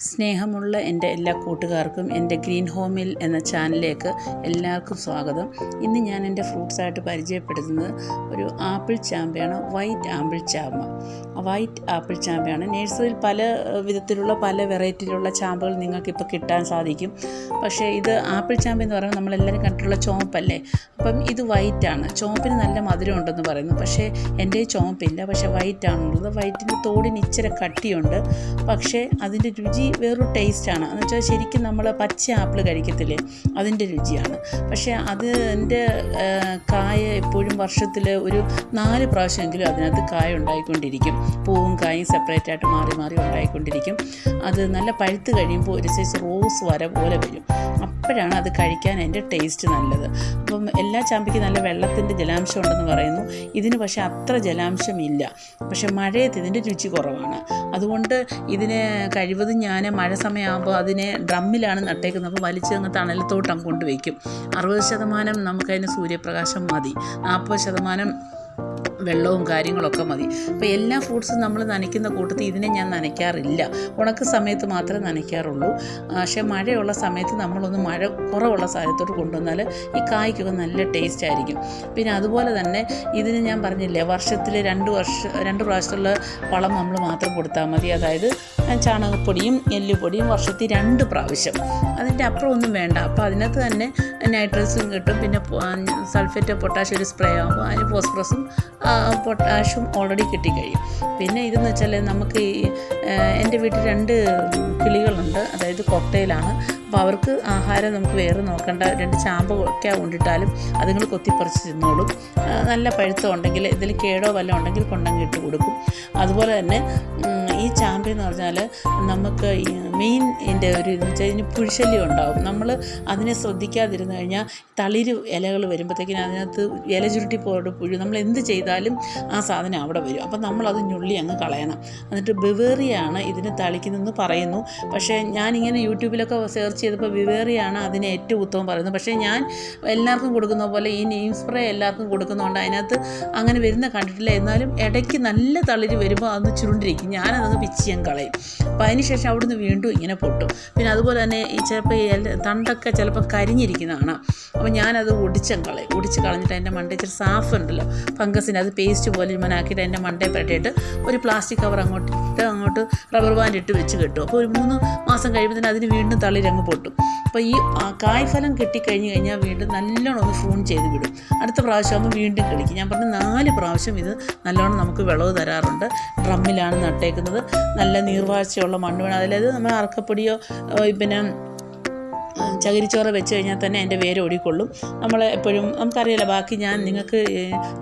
സ്നേഹമുള്ള എന്റെ എല്ലാ കൂട്ടുകാർക്കും എന്റെ ഗ്രീൻ ഹോമിൽ എന്ന ചാനലിലേക്ക് എല്ലാവർക്കും സ്വാഗതം. ഇന്ന് ഞാൻ എന്റെ ഫ്രൂട്ട്സായിട്ട് പരിചയപ്പെടുത്തുന്നത് ഒരു ആപ്പിൾ ചാമ്പയാണ് വൈറ്റ് ആപ്പിൾ ചാമ്പ. വൈറ്റ് ആപ്പിൾ ചാമ്പയാണ്. നേഴ്സറിയിൽ പല വിധത്തിലുള്ള പല വെറൈറ്റിയിലുള്ള ചാമ്പകൾ നിങ്ങൾക്കിപ്പോൾ കിട്ടാൻ സാധിക്കും. പക്ഷേ ഇത് ആപ്പിൾ ചാമ്പ എന്ന് പറയുമ്പോൾ നമ്മളെല്ലാവരും കണ്ടിട്ടുള്ള ചോപ്പല്ലേ അപ്പം ഇത് വൈറ്റ് ആണ് ചോപ്പിന് നല്ല മധുരം ഉണ്ടെന്ന് പറയുന്നു. പക്ഷേ എന്റെ ചോപ്പില്ല പക്ഷേ വൈറ്റ് ആണുള്ളത് വൈറ്റിന്റെ തോടിന് ഇച്ചിരി കട്ടിയുണ്ട്. പക്ഷേ അതിന്റെ രുചി വേറൊരു ടേസ്റ്റാണ്. എന്ന് വെച്ചാൽ ശരിക്കും നമ്മൾ പച്ച ആപ്പിൾ കഴിക്കത്തില്ലേ? അതിന്റെ രുചിയാണ്. പക്ഷേ അത് എന്റെ കായ എപ്പോഴും വർഷത്തിൽ ഒരു നാല് പ്രാവശ്യമെങ്കിലും അതിനകത്ത് കായ ഉണ്ടായിക്കൊണ്ടിരിക്കും. പൂവും കായും സെപ്പറേറ്റ് ആയിട്ട് മാറി മാറി ഉണ്ടായിക്കൊണ്ടിരിക്കും. അത് നല്ല പഴുത്ത് കഴിയുമ്പോൾ ഒരു സൈസ് റോസ് വര പോലെ വരും. അപ്പോഴാണ് അത് കഴിക്കാൻ അതിന്റെ ടേസ്റ്റ് നല്ലത്. അപ്പം എല്ലാ ചാമ്പയ്ക്കും നല്ല വെള്ളത്തിന്റെ ജലാംശം ഉണ്ടെന്ന് പറയുന്നു. ഇതിന് പക്ഷേ അത്ര ജലാംശം ഇല്ല പക്ഷേ മഴയത്ത് ഇതിന്റെ രുചി കുറവാണ്. അതുകൊണ്ട് ഇതിനെ കഴിവതും ഞാൻ മഴ സമയമാകുമ്പോൾ അതിനെ ഡ്രമ്മിലാണ് നട്ടേക്കുന്നത്. അപ്പോൾ വലിച്ച് അങ്ങ് തണലത്തോട്ട് അങ്ങ് കൊണ്ടുവയ്ക്കും. അറുപത് ശതമാനം നമുക്കതിന് സൂര്യപ്രകാശം മതി. നാൽപ്പത് ശതമാനം വെള്ളവും കാര്യങ്ങളൊക്കെ മതി. അപ്പോൾ എല്ലാ ഫ്രൂട്ട്സും നമ്മൾ നനയ്ക്കുന്ന കൂട്ടത്തിൽ ഇതിനെ ഞാൻ നനയ്ക്കാറില്ല. ഉണക്ക സമയത്ത് മാത്രമേ നനയ്ക്കാറുള്ളൂ. പക്ഷേ മഴയുള്ള സമയത്ത് നമ്മളൊന്ന് മഴ കുറവുള്ള സ്ഥലത്തോട്ട് കൊണ്ടുവന്നാൽ ഈ കായ്ക്കൊക്കെ നല്ല ടേസ്റ്റ് ആയിരിക്കും. പിന്നെ അതുപോലെ തന്നെ ഇതിന് ഞാൻ പറഞ്ഞില്ലേ വർഷത്തിൽ രണ്ട് വർഷം രണ്ട് പ്രാവശ്യത്തുള്ള വളം നമ്മൾ മാത്രം കൊടുത്താൽ മതി. അതായത് ചാണകപ്പൊടിയും എല്ലുപൊടിയും വർഷത്തിൽ രണ്ട് പ്രാവശ്യം. അതിന്റെ അപ്പുറം ഒന്നും വേണ്ട. അപ്പോൾ അതിനകത്ത് തന്നെ നൈട്രസും കിട്ടും. പിന്നെ സൾഫേറ്റ് പൊട്ടാഷ്യം ഒരു സ്പ്രേ ആകുമ്പോൾ അതിന് ഫോസ്ഫറസും പൊട്ടാഷ്യം ഓൾറെഡി കിട്ടിക്കഴിയും. പിന്നെ ഇതെന്ന് വെച്ചാൽ നമുക്ക് ഈ എന്റെ വീട്ടിൽ രണ്ട് കിളികളുണ്ട്. അതായത് കൊക്കയിലാണ് അപ്പോൾ അവർക്ക് ആഹാരം നമുക്ക് വേറെ നോക്കേണ്ട രണ്ട് ചാമ്പ ഒക്കെ കൊണ്ടിട്ടാലും അതുങ്ങൾ കൊത്തിപ്പറിച്ച് തിന്നോളും നല്ല പഴുത്തം ഉണ്ടെങ്കിൽ ഇതിൽ കേടോ വല്ലതും ഉണ്ടെങ്കിൽ കൊണ്ടങ്ങ് ഇട്ട് കൊടുക്കും. അതുപോലെ തന്നെ ഈ ചാമ്പ എന്ന് പറഞ്ഞാൽ നമുക്ക് മെയിൻ എന്റെ ഒരു ഇതെന്ന് വെച്ചാൽ ഇതിന് പുഴുശല്യം ഉണ്ടാവും. നമ്മൾ അതിനെ ശ്രദ്ധിക്കാതിരുന്നു കഴിഞ്ഞാൽ തളിര് ഇലകൾ വരുമ്പോഴത്തേക്കിനും അതിനകത്ത് ഇല ചുരുട്ടി പോയിട്ട് പുഴു നമ്മൾ എന്ത് ചെയ്താലും ആ സാധനം അവിടെ വരും. അപ്പം നമ്മളത് ഞുള്ളി അങ്ങ് കളയണം. എന്നിട്ട് ബെവേറിയാണ് ഇതിന് തളിക്കുന്നതെന്ന് പറയുന്നു. പക്ഷേ ഞാനിങ്ങനെ യൂട്യൂബിലൊക്കെ സെർച്ച് ചെയ്തപ്പോൾ വിവേറിയാണ് അതിന് ഏറ്റവും ഉത്തമം പറയുന്നത്. പക്ഷേ ഞാൻ എല്ലാവർക്കും കൊടുക്കുന്ന പോലെ ഈ നെയിം സ്പ്രേ എല്ലാവർക്കും കൊടുക്കുന്നതുകൊണ്ട് അതിനകത്ത് അങ്ങനെ വരുന്ന കണ്ടിട്ടില്ല. എന്നാലും ഇടയ്ക്ക് നല്ല തളിര് വരുമ്പോൾ അതൊന്ന് ചുരുണ്ടിരിക്കും. ഞാനതൊന്ന് പിച്ചിയാൻ കളയും. അപ്പോൾ അതിന് ശേഷം നിന്ന് വീണ്ടും ഇങ്ങനെ പൊട്ടും. പിന്നെ അതുപോലെ തന്നെ ഈ ചിലപ്പോൾ ഈ തണ്ടൊക്കെ ചിലപ്പോൾ കരിഞ്ഞിരിക്കുന്നതാണ്. അപ്പോൾ ഞാനത് ഒടിച്ചം കളയും. ഒടിച്ച് കളഞ്ഞിട്ട് അതിന്റെ മണ്ടയിൽ ഇച്ചിരി സാഫ് ഉണ്ടല്ലോ ഫംഗസിന് അത് പേസ്റ്റ് പോലെ ഇമ്മനാക്കിയിട്ട് അതിന്റെ മണ്ടയിൽ പരട്ടിയിട്ട് ഒരു പ്ലാസ്റ്റിക് കവർ അങ്ങോട്ട് അങ്ങോട്ട് റബ്ബർ ബാൻഡ് ഇട്ട് വെച്ച് കെട്ടും. അപ്പോൾ ഒരു മൂന്ന് മാസം കഴിയുമ്പോൾ അതിന് വീണ്ടും തളിരങ്ങ് പൊട്ടും. അപ്പോൾ ഈ കായ്ഫലം കിട്ടിക്കഴിഞ്ഞ് കഴിഞ്ഞാൽ വീണ്ടും നല്ലോണം ഒന്ന് ഫോൺ ചെയ്ത് വിടും. അടുത്ത പ്രാവശ്യം ആകുമ്പോൾ വീണ്ടും കളിക്കും. ഞാൻ പറഞ്ഞ നാല് പ്രാവശ്യം ഇത് നല്ലോണം നമുക്ക് വിളവ് തരാറുണ്ട്. ഡ്രമ്മിലാണ് നട്ടേക്കുന്നത്. നല്ല നീർവാഴ്ചയുള്ള മണ്ണ് വേണം. അതായത് നമ്മൾ അറക്കപ്പൊടിയോ പിന്നെ ചകിരിച്ചോറ് വെച്ച് കഴിഞ്ഞാൽ തന്നെ അതിന്റെ വേര് ഓടിക്കൊള്ളും. നമ്മൾ എപ്പോഴും നമുക്കറിയില്ല ബാക്കി ഞാൻ നിങ്ങൾക്ക്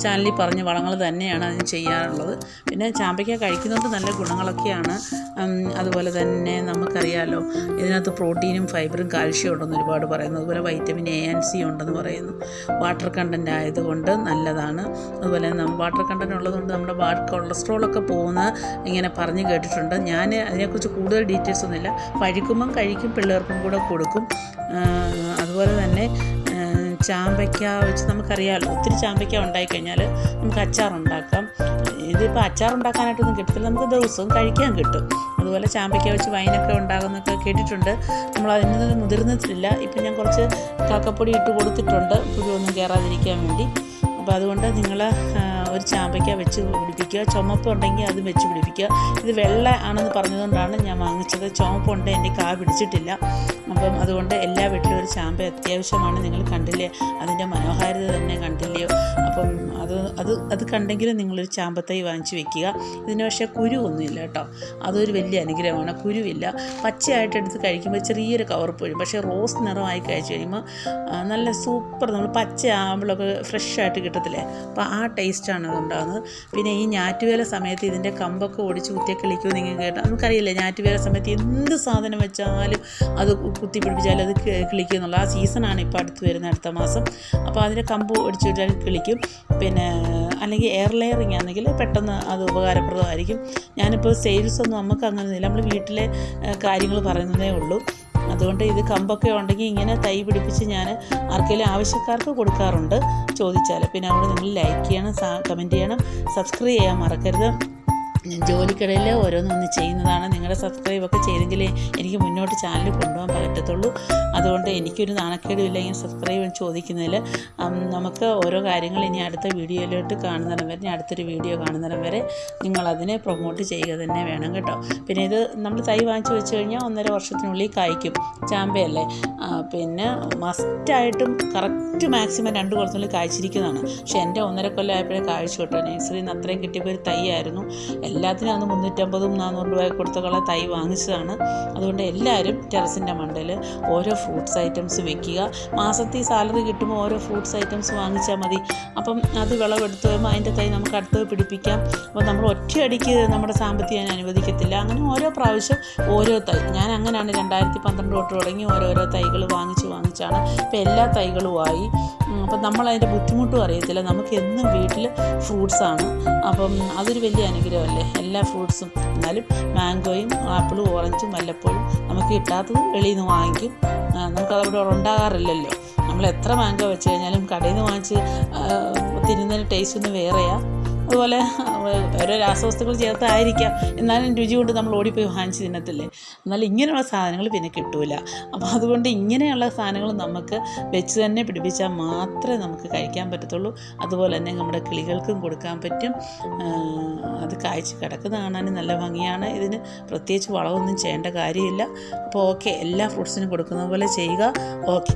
ചാനലിൽ പറഞ്ഞ വളങ്ങൾ തന്നെയാണ് അതിന് ചെയ്യാറുള്ളത്. പിന്നെ ചാമ്പയ്ക്ക കഴിക്കുന്നത് നല്ല ഗുണങ്ങളൊക്കെയാണ്. അതുപോലെ തന്നെ നമുക്കറിയാലോ ഇതിനകത്ത് പ്രോട്ടീനും ഫൈബറും കാൽഷ്യം ഉണ്ടെന്ന് ഒരുപാട് പറയുന്നു. അതുപോലെ വൈറ്റമിൻ എ ആൻഡ് സി ഉണ്ടെന്ന് പറയുന്നു. വാട്ടർ കണ്ടന്റ് ആയതുകൊണ്ട് നല്ലതാണ്. അതുപോലെ വാട്ടർ കണ്ടന്റ് ഉള്ളതുകൊണ്ട് നമ്മുടെ കൊളസ്ട്രോളൊക്കെ പോകുന്ന ഇങ്ങനെ പറഞ്ഞ് കേട്ടിട്ടുണ്ട്. ഞാൻ അതിനെക്കുറിച്ച് കൂടുതൽ ഡീറ്റെയിൽസ് ഒന്നുമില്ല. പഴുക്കുമ്പം കഴിക്കും പിള്ളേർക്കും കൂടെ കൊടുക്കും. അതുപോലെ തന്നെ ചാമ്പയ്ക്ക വെച്ച് നമുക്കറിയാമല്ലോ ഒത്തിരി ചാമ്പയ്ക്ക ഉണ്ടായിക്കഴിഞ്ഞാൽ നമുക്ക് അച്ചാർ ഉണ്ടാക്കാം. ഇതിപ്പോൾ അച്ചാർ ഉണ്ടാക്കാനായിട്ടൊന്നും കിട്ടത്തില്ല നമുക്ക് ദിവസവും കഴിക്കാൻ കിട്ടും. അതുപോലെ ചാമ്പയ്ക്ക വെച്ച് വൈനൊക്കെ ഉണ്ടാകുന്നൊക്കെ കേട്ടിട്ടുണ്ട്. നമ്മൾ അതിൽ നിന്ന് മുതിർന്നിട്ടില്ല. ഇപ്പം ഞാൻ കുറച്ച് കാക്കപ്പൊടി ഇട്ട് കൊടുത്തിട്ടുണ്ട്. പുഴുവൊന്നും കയറാതിരിക്കാൻ വേണ്ടി. അപ്പോൾ അതുകൊണ്ട് നിങ്ങൾ ഒരു ചാമ്പയ്ക്ക വെച്ച് പിടിപ്പിക്കുക. ചുമപ്പ് ഉണ്ടെങ്കിൽ അത് വെച്ച് പിടിപ്പിക്കുക. ഇത് വെള്ള ആണെന്ന് പറഞ്ഞതുകൊണ്ടാണ് ഞാൻ വാങ്ങിച്ചത്. ചുമപ്പുണ്ട് എന്റെ കാ പിടിച്ചിട്ടില്ല. അപ്പം അതുകൊണ്ട് എല്ലാ വീട്ടിലും ഒരു ചാമ്പ അത്യാവശ്യമാണ്. നിങ്ങൾ കണ്ടില്ലേ? അതിന്റെ മനോഹാരിത തന്നെ കണ്ടില്ലയോ അപ്പം അത് അത് അത് കണ്ടെങ്കിലും നിങ്ങളൊരു ചാമ്പത്തൈ വാങ്ങിച്ച് വെക്കുക. ഇതിന് പക്ഷേ കുരു ഒന്നുമില്ല കേട്ടോ. അതൊരു വലിയ അനുഗ്രഹമാണ്. കുരുവില്ല. പച്ചയായിട്ട് എടുത്ത് കഴിക്കുമ്പോൾ ചെറിയൊരു കവർപ്പ് വരും പക്ഷേ റോസ് നിറമായി കഴിച്ച് കഴിയുമ്പോൾ നല്ല സൂപ്പർ നമ്മൾ പച്ച ആകുമ്പോഴൊക്കെ ഫ്രഷായിട്ട് കിട്ടത്തില്ലേ? അപ്പോൾ ആ ടേസ്റ്റാണ് അതുണ്ടാകുന്നത് പിന്നെ ഈ ഞാറ്റുവേല സമയത്ത് ഇതിന്റെ കമ്പൊക്കെ ഓടിച്ച് കുത്തിയെ കിളിക്കുമോ നിങ്ങൾ കേട്ടോ നമുക്കറിയില്ല ഞാറ്റുവേല സമയത്ത് എന്ത് സാധനം വെച്ചാലും അത് കുത്തി പിടിപ്പിച്ചാലും അത് കി- കിളിക്കും എന്നുള്ള ആ സീസണാണ് ഇപ്പോൾ അടുത്ത് വരുന്ന അടുത്ത മാസം. അപ്പോൾ അതിന്റെ കമ്പ് ഒടിച്ച് വിട്ടാൽ കിളിക്കും. പിന്നെ അല്ലെങ്കിൽ എയർ ലെയറിങ് ആണെങ്കിൽ പെട്ടെന്ന് അത് ഉപകാരപ്രദമായിരിക്കും. ഞാനിപ്പോൾ സെയിൽസ് ഒന്നും നമുക്ക് അങ്ങനെയൊന്നുമില്ല നമ്മൾ വീട്ടിലെ കാര്യങ്ങൾ പറയുന്നതേ ഉള്ളൂ. അതുകൊണ്ട് ഇത് കമ്പൊക്കെ ഉണ്ടെങ്കിൽ ഇങ്ങനെ തൈ പിടിപ്പിച്ച് ഞാൻ ആർക്കെങ്കിലും ആവശ്യക്കാർക്ക് കൊടുക്കാറുണ്ട്. ചോദിച്ചാൽ പിന്നെ അതുകൊണ്ട് നിങ്ങൾ ലൈക്ക് ചെയ്യണം കമന്റ് ചെയ്യണം സബ്സ്ക്രൈബ് ചെയ്യാൻ മറക്കരുത്. ജോലിക്കിടയിൽ ഓരോന്നൊന്ന് ചെയ്യുന്നതാണ്. നിങ്ങളുടെ സബ്സ്ക്രൈബൊക്കെ ചെയ്തെങ്കിലേ എനിക്ക് മുന്നോട്ട് ചാനൽ കൊണ്ടുപോകാൻ പറ്റത്തുള്ളൂ. അതുകൊണ്ട് എനിക്കൊരു നാണക്കേടുമില്ല ഇങ്ങനെ സബ്സ്ക്രൈബ് ചോദിക്കുന്നതിൽ. നമുക്ക് ഓരോ കാര്യങ്ങൾ ഇനി അടുത്ത വീഡിയോയിലോട്ട് കാണുന്നിടം വരെ ഇനി അടുത്തൊരു വീഡിയോ കാണുന്നിടം വരെ നിങ്ങളതിനെ പ്രൊമോട്ട് ചെയ്യുക തന്നെ വേണം കേട്ടോ. പിന്നെ ഇത് നമ്മൾ തൈ വാങ്ങിച്ച് വെച്ച് കഴിഞ്ഞാൽ ഒന്നര വർഷത്തിനുള്ളിൽ കായ്ക്കും. ചാമ്പയല്ലേ? പിന്നെ മസ്റ്റായിട്ടും കറക്റ്റ് മാക്സിമം രണ്ട് കൊല്ലത്തിനുള്ളിൽ കായ്ച്ചിരിക്കുന്നതാണ്. പക്ഷേ എന്റെ ഒന്നര കൊല്ലം ആയപ്പോഴേ കാഴ്ച കേട്ടോ. നഴ്സറിയിൽ നിന്ന് അത്രയും കിട്ടിയപ്പോൾ ഒരു തൈ ആയിരുന്നു. എല്ലാത്തിനും അന്ന് മുന്നൂറ്റമ്പതും നാനൂറ് രൂപ കൊടുത്തുള്ള തൈ വാങ്ങിച്ചതാണ്. അതുകൊണ്ട് എല്ലാവരും ടെറസിന്റെ മണ്ടയിൽ ഓരോ ഫ്രൂട്ട്സ് ഐറ്റംസ് വെക്കുക. മാസത്തിൽ സാലറി കിട്ടുമ്പോൾ ഓരോ ഫ്രൂട്ട്സ് ഐറ്റംസ് വാങ്ങിച്ചാൽ മതി. അപ്പം അത് വിളവെടുത്ത് വരുമ്പോൾ അതിന്റെ തൈ നമുക്ക് അടുത്തത് പിടിപ്പിക്കാം. അപ്പോൾ നമ്മൾ ഒറ്റയടിക്ക് നമ്മുടെ സാമ്പത്തികം അനുവദിക്കത്തില്ല. അങ്ങനെ ഓരോ പ്രാവശ്യം ഓരോ തൈ. ഞാൻ അങ്ങനെയാണ് രണ്ടായിരത്തി പന്ത്രണ്ട് തൊട്ട് തുടങ്ങി ഓരോരോ തൈകൾ വാങ്ങിച്ച് വാങ്ങിച്ചാണ്. ഇപ്പോൾ എല്ലാ തൈകളുമായി അപ്പം നമ്മൾ അതിന്റെ ബുദ്ധിമുട്ടും അറിയത്തില്ല. നമുക്ക് എന്നും വീട്ടിൽ ഫ്രൂട്ട്സാണ് അപ്പം അതൊരു വലിയ അനുഗ്രഹമല്ലേ? എല്ലാ ഫ്രൂട്ട്സും എന്നാലും മാംഗോയും ആപ്പിളും ഓറഞ്ചും വല്ലപ്പോഴും നമുക്ക് കിട്ടാത്തത് വെളിയിൽ നിന്ന് വാങ്ങിക്കും. നമുക്കത് അവിടെ ഉണ്ടാകാറില്ലല്ലോ. നമ്മൾ എത്ര മാംഗോ വെച്ച് കഴിഞ്ഞാലും കടയിൽ നിന്ന് വാങ്ങിച്ച് തിരുന്നതിന് ടേസ്റ്റ് ഒന്ന് വേറെയാണ് അതുപോലെ ഓരോ രാസവസ്തുക്കൾ ചേർത്തായിരിക്കാം. എന്നാലും രുചി കൊണ്ട് നമ്മൾ ഓടിപ്പോയി വാങ്ങിച്ച് തിന്നത്തില്ലേ? എന്നാൽ ഇങ്ങനെയുള്ള സാധനങ്ങൾ പിന്നെ കിട്ടൂല. അപ്പോൾ അതുകൊണ്ട് ഇങ്ങനെയുള്ള സാധനങ്ങൾ നമുക്ക് വെച്ച് തന്നെ പിടിപ്പിച്ചാൽ മാത്രമേ നമുക്ക് കഴിക്കാൻ പറ്റത്തുള്ളൂ. അതുപോലെ തന്നെ നമ്മുടെ കിളികൾക്കും കൊടുക്കാൻ പറ്റും. അത് കായ്ച്ച് കിടക്കുന്ന കാണാനും നല്ല ഭംഗിയാണ്. ഇതിന് പ്രത്യേകിച്ച് വളവൊന്നും ചെയ്യേണ്ട കാര്യമില്ല. അപ്പോൾ ഓക്കെ എല്ലാ ഫ്രൂട്ട്സിനും കൊടുക്കുന്ന പോലെ ചെയ്യുക. ഓക്കെ.